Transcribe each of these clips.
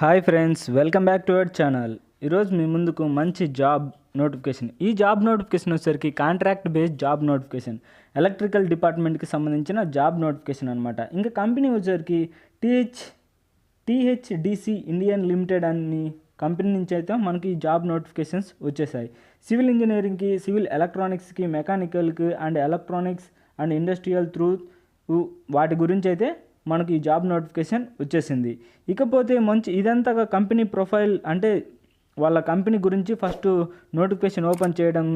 Hi friends welcome back to our channel. ఈరోజు మీ ముందుకు మంచి జాబ్ నోటిఫికేషన్. ఈ జాబ్ నోటిఫికేషన్ వచ్చేసరికి contract based job notification. Electrical డిపార్ట్మెంట్కి సంబంధించిన జాబ్ నోటిఫికేషన్ అనమాట ఇంకా కంపెనీ వచ్చేసరికి టీహెచ్ టీహెచ్డిసి ఇండియన్ లిమిటెడ్ అని కంపెనీ నుంచి అయితే మనకి ఈ జాబ్ నోటిఫికేషన్స్ వచ్చేసాయి. సివిల్ ఇంజనీరింగ్కి సివిల్ ఎలక్ట్రానిక్స్కి మెకానికల్కి and electronics and industrial through వాటి గురించి అయితే మనకి ఈ జాబ్ నోటిఫికేషన్ వచ్చేసింది. ఇకపోతే మంచి ఇదంతా కంపెనీ ప్రొఫైల్ అంటే వాళ్ళ కంపెనీ గురించి ఫస్ట్ నోటిఫికేషన్ ఓపెన్ చేయడం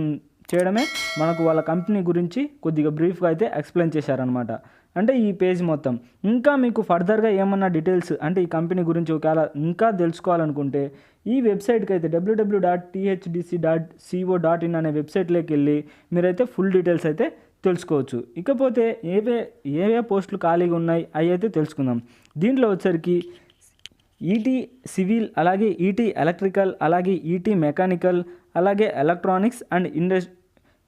చేయడమే మనకు వాళ్ళ కంపెనీ గురించి కొద్దిగా బ్రీఫ్గా అయితే ఎక్స్ప్లెయిన్ చేశారనమాట అంటే ఈ పేజ్ మొత్తం. ఇంకా మీకు ఫర్దర్గా ఏమన్నా డీటెయిల్స్ అంటే ఈ కంపెనీ గురించి ఒకవేళ ఇంకా తెలుసుకోవాలనుకుంటే ఈ వెబ్సైట్కి అయితే WW dot THDC dot CO dot in అనే వెబ్సైట్లోకి వెళ్ళి మీరైతే ఫుల్ డీటెయిల్స్ అయితే తెలుసుకోవచ్చు. ఇకపోతే ఏవే ఏవే పోస్టులు ఖాళీగా ఉన్నాయి అవి అయితే తెలుసుకుందాం. దీంట్లో వచ్చరికి ఈటీ సివిల్ అలాగే ఈటీ ఎలక్ట్రికల్ అలాగే ఈటీ మెకానికల్ అలాగే ఎలక్ట్రానిక్స్ అండ్ ఇండస్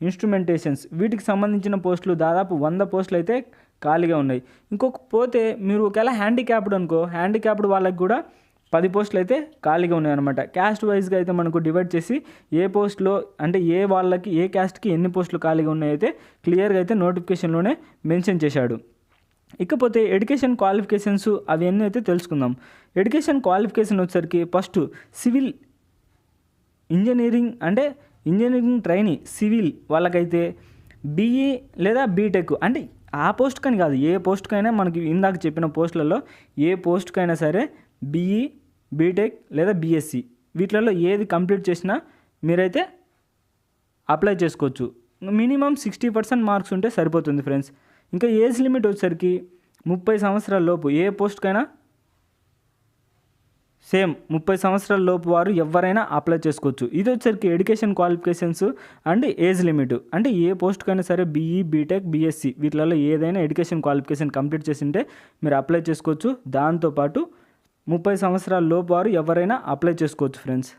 ఇన్స్ట్రుమెంటేషన్స్. వీటికి సంబంధించిన పోస్టులు దాదాపు వంద పోస్టులు అయితే ఖాళీగా ఉన్నాయి. ఇంకొక పోతే మీరు ఒకవేళ హ్యాండిక్యాప్డ్ అనుకో హ్యాండిక్యాప్డ్ వాళ్ళకి కూడా పది పోస్టులు అయితే ఖాళీగా ఉన్నాయన్నమాట. క్యాస్ట్ వైజ్గా అయితే మనకు డివైడ్ చేసి ఏ పోస్ట్లో అంటే ఏ వాళ్ళకి ఏ క్యాస్ట్కి ఎన్ని పోస్టులు ఖాళీగా ఉన్నాయైతే క్లియర్గా అయితే నోటిఫికేషన్లోనే మెన్షన్ చేశాడు. ఇకపోతే ఎడ్యుకేషన్ క్వాలిఫికేషన్స్ అవన్నీ అయితే తెలుసుకుందాం. ఎడ్యుకేషన్ క్వాలిఫికేషన్ వచ్చేసరికి ఫస్ట్ సివిల్ ఇంజనీరింగ్ అంటే ఇంజనీరింగ్ ట్రైనీ సివిల్ వాళ్ళకైతే బీఈ లేదా బీటెక్ అంటే ఆ పోస్ట్కని కాదు ఏ పోస్ట్కైనా మనకి ఇందాక చెప్పిన పోస్టులలో ఏ పోస్ట్కైనా సరే బీఈ బీటెక్ లేదా బీఎస్సీ వీటిలలో ఏది కంప్లీట్ చేసినా మీరైతే అప్లై చేసుకోవచ్చు. మినిమం సిక్స్టీ పర్సెంట్ మార్క్స్ ఉంటే సరిపోతుంది ఫ్రెండ్స్ ఇంకా ఏజ్ లిమిట్ వచ్చేసరికి ముప్పై సంవత్సరాల లోపు ఏ పోస్ట్కైనా సేమ్ ముప్పై సంవత్సరాల లోపు వారు ఎవరైనా అప్లై చేసుకోవచ్చు. ఇది వచ్చరికి education qualifications and age limit అంటే ఏ పోస్ట్కైనా సరే బీఈ బీటెక్ బీఎస్సీ వీటిలలో ఏదైనా ఎడ్యుకేషన్ క్వాలిఫికేషన్ కంప్లీట్ చేసింటే మీరు అప్లై చేసుకోవచ్చు. దాంతోపాటు ముప్పై సంవత్సరాల లోపు వారు ఎవరైనా అప్లై చేసుకోవచ్చు ఫ్రెండ్స్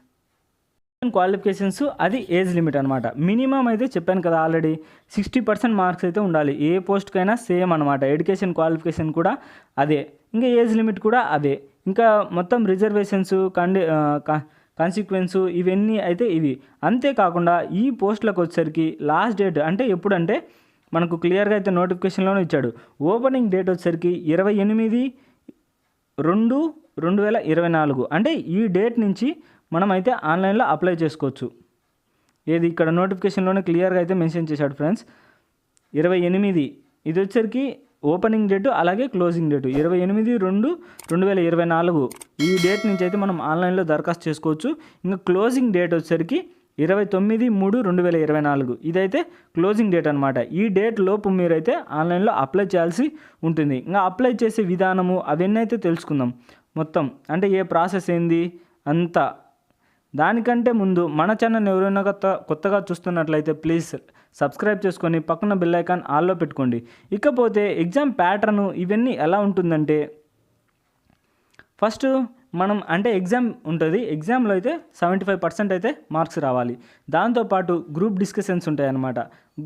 క్వాలిఫికేషన్స్ అది ఏజ్ లిమిట్ అనమాట మినిమం అయితే చెప్పాను కదా ఆల్రెడీ సిక్స్టీ పర్సెంట్ మార్క్స్ అయితే ఉండాలి. ఏ పోస్ట్కైనా సేమ్ అనమాట ఎడ్యుకేషన్ క్వాలిఫికేషన్ కూడా అదే. ఇంకా ఏజ్ లిమిట్ కూడా అదే. ఇంకా మొత్తం రిజర్వేషన్స్ కండి కాన్సిక్వెన్స్ ఇవన్నీ అయితే ఇవి. అంతేకాకుండా ఈ పోస్టులకు వచ్చేసరికి లాస్ట్ డేట్ అంటే ఎప్పుడంటే మనకు క్లియర్గా అయితే నోటిఫికేషన్లోనే ఇచ్చాడు. ఓపెనింగ్ డేట్ వచ్చేసరికి ఇరవై ఎనిమిది రెండు రెండు వేల ఇరవై నాలుగు. అంటే ఈ డేట్ నుంచి మనమైతే ఆన్లైన్లో అప్లై చేసుకోవచ్చు. ఏది ఇక్కడ నోటిఫికేషన్లోనే క్లియర్గా అయితే మెన్షన్ చేశాడు ఫ్రెండ్స్. ఇరవై ఎనిమిది. ఇది వచ్చరికి ఓపెనింగ్ డేటు అలాగే క్లోజింగ్ డేటు. ఇరవై ఎనిమిది రెండు రెండు వేల ఇరవై నాలుగు. ఈ డేట్ నుంచి అయితే మనం ఆన్లైన్లో దరఖాస్తు చేసుకోవచ్చు. ఇంకా క్లోజింగ్ డేట్ వచ్చరికి ఇరవై తొమ్మిది మూడు రెండు వేల ఇరవై నాలుగు. ఇదైతే క్లోజింగ్ డేట్ అనమాట ఈ డేట్ లోపు మీరైతే ఆన్లైన్లో అప్లై చేయాల్సి ఉంటుంది. ఇంకా అప్లై చేసే విధానము అవన్నీ అయితే తెలుసుకుందాం. మొత్తం. అంటే ఏ ప్రాసెస్ ఏంది? అంతా. దానికంటే ముందు మన ఛానల్ ఎవరైనా కొత్త కొత్తగా చూస్తున్నట్లయితే ప్లీజ్ సబ్స్క్రైబ్ చేసుకొని పక్కన బెల్ ఐకాన్ ఆల్లో పెట్టుకోండి. ఇకపోతే ఎగ్జామ్ ప్యాటర్న్ ఇవన్నీ ఎలా ఉంటుందంటే ఫస్ట్ మనం అంటే ఎగ్జామ్ ఉంటుంది. ఎగ్జామ్లో అయితే సెవెంటీ ఫైవ్ పర్సెంట్ అయితే మార్క్స్ రావాలి. దాంతోపాటు గ్రూప్ డిస్కషన్స్ ఉంటాయన్నమాట.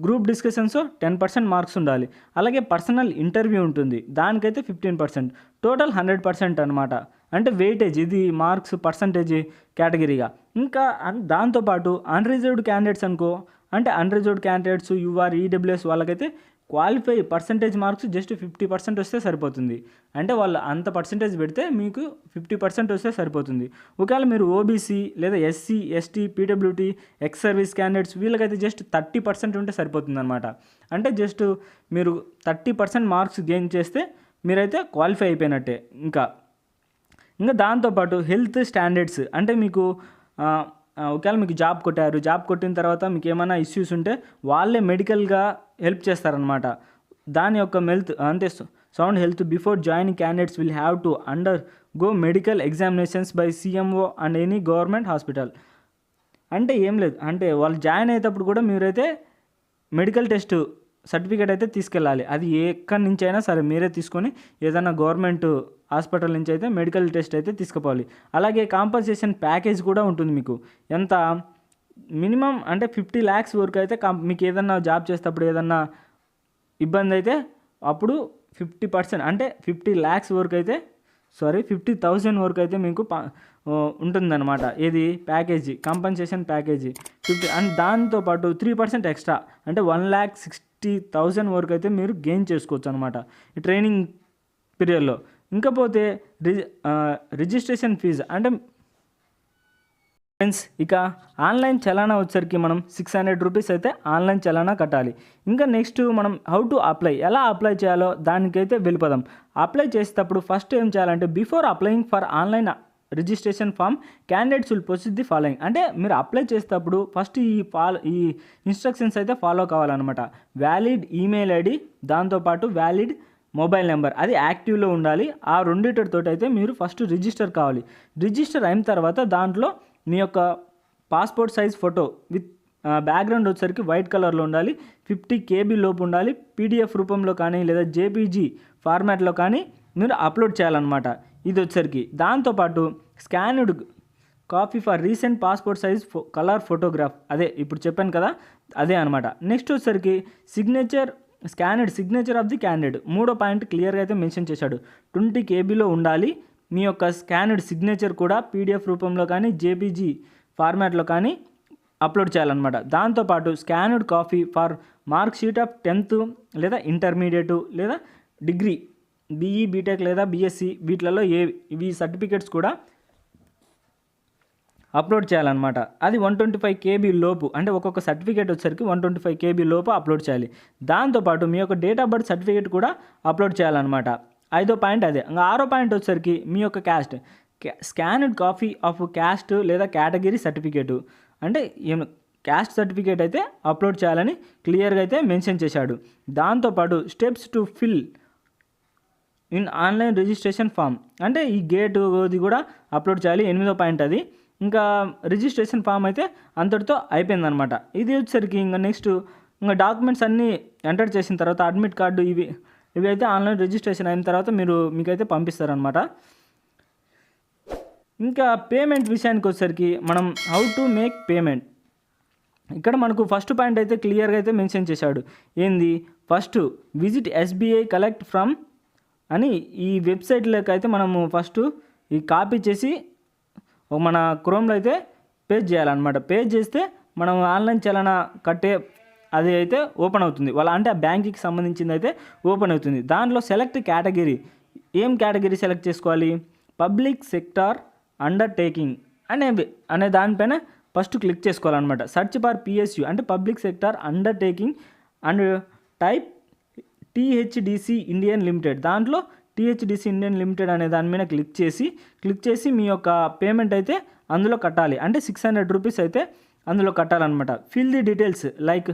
Group discussions ten percent marks ఉండాలి. అలాగే పర్సనల్ ఇంటర్వ్యూ ఉంటుంది. దానికైతే fifteen percent total hundred percent అనమాట అంటే వెయిటేజ్ ఇది మార్క్స్ పర్సంటేజ్ కేటగిరీగా ఇంకా దాంతోపాటు అన్రిజర్వ్డ్ క్యాండిడేట్స్ అనుకో. అంటే అన్రిజర్వ్డ్ క్యాండిడేట్స్ యూఆర్ ఈడబ్ల్యూఎస్ వాళ్ళకైతే qualify percentage marks just fifty percent వస్తే సరిపోతుంది. అంటే వాళ్ళు అంత పర్సంటేజ్ పెడితే మీకు ఫిఫ్టీ పర్సెంట్ వస్తే సరిపోతుంది. ఒకవేళ మీరు ఓబీసీ లేదా SC ST PWT ex service candidates వీళ్ళకైతే జస్ట్ థర్టీ పర్సెంట్ ఉంటే సరిపోతుంది అనమాట అంటే జస్ట్ మీరు థర్టీ పర్సెంట్ మార్క్స్ గెయిన్ చేస్తే మీరైతే క్వాలిఫై అయిపోయినట్టే. ఇంకా ఇంకా దాంతోపాటు హెల్త్ స్టాండర్డ్స్ అంటే మీకు ఒకవేళ మీకు జాబ్ కొట్టారు జాబ్ కొట్టిన తర్వాత మీకు ఏమైనా ఇష్యూస్ ఉంటే వాళ్ళే మెడికల్గా హెల్ప్ చేస్తారనమాట దాని యొక్క మెల్త్ అంతే sound health before joining candidates will have to undergo medical examinations by CMO and any government hospital అంటే ఏం లేదు అంటే వాళ్ళు జాయిన్ అయ్యేటప్పుడు కూడా మీరైతే మెడికల్ టెస్ట్ సర్టిఫికేట్ అయితే తీసుకెళ్ళాలి. అది ఎక్కడి నుంచి అయినా సరే మీరే తీసుకొని ఏదైనా గవర్నమెంట్ హాస్పిటల్ నుంచి అయితే మెడికల్ టెస్ట్ అయితే తీసుకుపోవాలి. అలాగే కాంపన్సేషన్ ప్యాకేజ్ కూడా ఉంటుంది మీకు. ఎంత? మినిమం అంటే ఫిఫ్టీ ల్యాక్స్ వరకు అయితే కాం మీకు ఏదన్నా జాబ్ చేసేటప్పుడు ఏదన్నా ఇబ్బంది అయితే అప్పుడు ఫిఫ్టీ పర్సెంట్ అంటే ఫిఫ్టీ ల్యాక్స్ వరకు అయితే సారీ ఫిఫ్టీ థౌజండ్ వరకు అయితే మీకు ప ఉంటుందన్నమాట. ఇది package compensation package. Fifty and దాంతోపాటు త్రీ పర్సెంట్ ఎక్స్ట్రా అంటే వన్ ల్యాక్ సిక్స్టీ థౌజండ్ వరకు అయితే మీరు గెయిన్ చేసుకోవచ్చు అనమాట ఈ ట్రైనింగ్ పీరియడ్లో. ఇంకపోతే రిజి రిజిస్ట్రేషన్ ఫీజు. అంటే ఫ్రెండ్స్ ఇక ఆన్లైన్ చలానా వచ్చరికి మనం సిక్స్ హండ్రెడ్ రూపీస్ అయితే ఆన్లైన్ చలానా కట్టాలి. ఇంకా నెక్స్ట్ మనం హౌ టు అప్లై ఎలా అప్లై చేయాలో దానికైతే వెళ్ళిపోదాం. అప్లై చేసేటప్పుడు ఫస్ట్ ఏం చేయాలంటే before applying for online registration form candidates will proceed the following. అంటే మీరు అప్లై చేసేటప్పుడు ఫస్ట్ ఈ ఫాలో ఈ ఇన్స్ట్రక్షన్స్ అయితే ఫాలో కావాలన్నమాట. వ్యాలిడ్ ఈమెయిల్ ఐడి దాంతోపాటు వ్యాలిడ్ మొబైల్ నెంబర్. అది యాక్టివ్లో ఉండాలి. ఆ రెండిటితో అయితే మీరు ఫస్ట్ రిజిస్టర్ కావాలి. రిజిస్టర్ అయిన తర్వాత దాంట్లో మీ యొక్క passport size photo with background వచ్చేసరికి వైట్ కలర్లో ఉండాలి. ఫిఫ్టీ కేబీ లోపు ఉండాలి. పీడిఎఫ్ రూపంలో కానీ లేదా జేపీజీ ఫార్మాట్లో కానీ మీరు అప్లోడ్ చేయాలన్నమాట. ఇది వచ్చేసరికి. దాంతోపాటు scanned copy for recent passport size ఫో కలర్ ఫోటోగ్రాఫ్. అదే ఇప్పుడు చెప్పాను కదా అదే అనమాట నెక్స్ట్ వచ్చేసరికి signature scanned signature of the candidate మూడో పాయింట్ క్లియర్గా అయితే మెన్షన్ చేశాడు. ట్వంటీ కేబీలో ఉండాలి. మీ యొక్క స్కానెడ్ సిగ్నేచర్ కూడా పీడిఎఫ్ రూపంలో కానీ జేపీజీ ఫార్మాట్లో కానీ అప్లోడ్ చేయాలన్నమాట. దాంతోపాటు scanned copy for mark sheet of tenth లేదా ఇంటర్మీడియట్ లేదా డిగ్రీ బీఈ బీటెక్ లేదా బీఎస్సీ వీటిలలో ఏ ఇవి సర్టిఫికేట్స్ కూడా అప్లోడ్ చేయాలన్నమాట. అది వన్ ట్వంటీ ఫైవ్ కేబీ లోపు అంటే ఒక్కొక్క సర్టిఫికేట్ వచ్చేసరికి వన్ ట్వంటీ ఫైవ్ కేబీ లోపు అప్లోడ్ చేయాలి. దాంతోపాటు మీ యొక్క డేట్ ఆఫ్ బర్త్ సర్టిఫికేట్ కూడా అప్లోడ్ చేయాలన్నమాట. ఐదో పాయింట్ అదే. ఇంకా ఆరో పాయింట్ వచ్చేసరికి మీ యొక్క caste. Scanned copy of caste లేదా కేటగిరీ సర్టిఫికేటు. అంటే ఏం క్యాస్ట్ సర్టిఫికేట్ అయితే అప్లోడ్ చేయాలని క్లియర్గా అయితే మెన్షన్ చేశాడు. దాంతోపాటు steps to fill in online registration form. అంటే ఈ గేట్ అది కూడా అప్లోడ్ చేయాలి. ఎనిమిదో పాయింట్ అది. ఇంకా రిజిస్ట్రేషన్ ఫామ్ అయితే అంతటితో అయిపోయిందనమాట. ఇది వచ్చేసరికి ఇంకా నెక్స్ట్ ఇంకా డాక్యుమెంట్స్ అన్నీ ఎంటర్ చేసిన తర్వాత అడ్మిట్ కార్డు ఇవి ఇవి అయితే ఆన్లైన్ రిజిస్ట్రేషన్ అయిన తర్వాత మీరు మీకైతే పంపిస్తారనమాట. ఇంకా పేమెంట్ విషయానికి వచ్చేసరికి మనం హౌ టు మేక్ పేమెంట్ ఇక్కడ మనకు ఫస్ట్ పాయింట్ అయితే క్లియర్గా అయితే మెన్షన్ చేశాడు. ఏంది? First visit SBI collect from అని ఈ వెబ్సైట్లోకి అయితే మనము ఫస్ట్ ఈ కాపీ చేసి మన క్రోమ్లో అయితే పేజ్ చేయాలన్నమాట. పేజ్ చేస్తే మనం ఆన్లైన్ చలన కట్టే అది అయితే ఓపెన్ అవుతుంది. వాళ్ళ అంటే ఆ బ్యాంక్కి సంబంధించింది అయితే ఓపెన్ అవుతుంది. దాంట్లో సెలెక్ట్ కేటగిరీ ఏం కేటగిరీ సెలెక్ట్ చేసుకోవాలి? పబ్లిక్ సెక్టార్ అండర్టేకింగ్ అనే అనే దానిపైన ఫస్ట్ క్లిక్ చేసుకోవాలన్నమాట. సర్చ్ ఫర్ పిఎస్యు అంటే public sector undertaking and type THDC Indian limited దాంట్లో టీహెచ్డిసి ఇండియన్ లిమిటెడ్ అనే దాని మీద క్లిక్ చేసి క్లిక్ చేసి మీ యొక్క పేమెంట్ అయితే అందులో కట్టాలి. అంటే సిక్స్ హండ్రెడ్ రూపీస్ అయితే అందులో కట్టాలన్నమాట. ఫిల్ ది డీటెయిల్స్ లైక్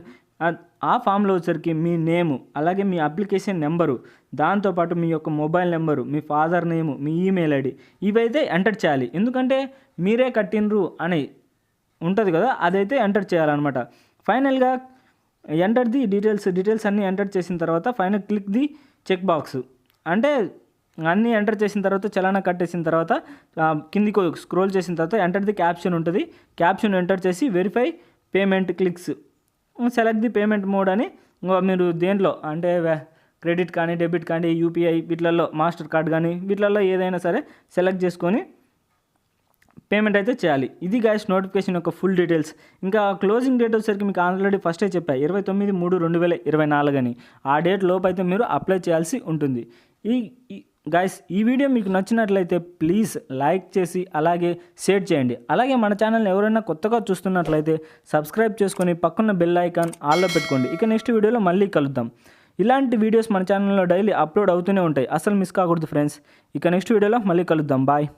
ఆ ఫామ్లో వచ్చరికి మీ నేము అలాగే మీ అప్లికేషన్ నెంబరు దాంతోపాటు మీ యొక్క మొబైల్ నెంబరు మీ ఫాదర్ నేము మీ ఈమెయిల్ ఐడి ఇవైతే ఎంటర్ చేయాలి. ఎందుకంటే మీరే కట్టినరు అని ఉంటుంది కదా అదైతే ఎంటర్ చేయాలన్నమాట. ఫైనల్గా ఎంటర్ ది డీటెయిల్స్ డీటెయిల్స్ అన్నీ ఎంటర్ చేసిన తర్వాత final click the check box. అంటే అన్నీ ఎంటర్ చేసిన తర్వాత చలానా కట్టేసిన తర్వాత కిందికి స్క్రోల్ చేసిన తర్వాత ఎంటర్ ది క్యాప్షన్ ఉంటుంది. క్యాప్షన్ ఎంటర్ చేసి verify payment clicks select the payment mode అని మీరు దేంట్లో అంటే క్రెడిట్ కానీ డెబిట్ కానీ యూపీఐ వీటిలలో మాస్టర్ కార్డ్ కానీ వీటిలలో ఏదైనా సరే సెలెక్ట్ చేసుకొని పేమెంట్ అయితే చేయాలి. ఇది గాయస్ నోటిఫికేషన్ యొక్క ఫుల్ డీటెయిల్స్ ఇంకా క్లోజింగ్ డేట్ వచ్చేసరికి మీకు ఆల్రెడీ ఫస్టే చెప్పా ఇరవై తొమ్మిది మూడు రెండు వేల ఇరవై నాలుగు అని. ఆ డేట్ లోపు అయితే మీరు అప్లై చేయాల్సి ఉంటుంది. ఈ గాయస్ ఈ వీడియో మీకు నచ్చినట్లయితే ప్లీజ్ లైక్ చేసి అలాగే షేర్ చేయండి. అలాగే మన ఛానల్ని ఎవరైనా కొత్తగా చూస్తున్నట్లయితే సబ్స్క్రైబ్ చేసుకొని పక్కన బెల్ ఐకాన్ ఆల్లో పెట్టుకోండి. ఇక నెక్స్ట్ వీడియోలో మళ్ళీ కలుద్దాం. ఇలాంటి వీడియోస్ మన ఛానల్లో డైలీ అప్లోడ్ అవుతూనే ఉంటాయి. అసలు మిస్ కాకూడదు ఫ్రెండ్స్ ఇక నెక్స్ట్ వీడియోలో మళ్ళీ కలుద్దాం. బాయ్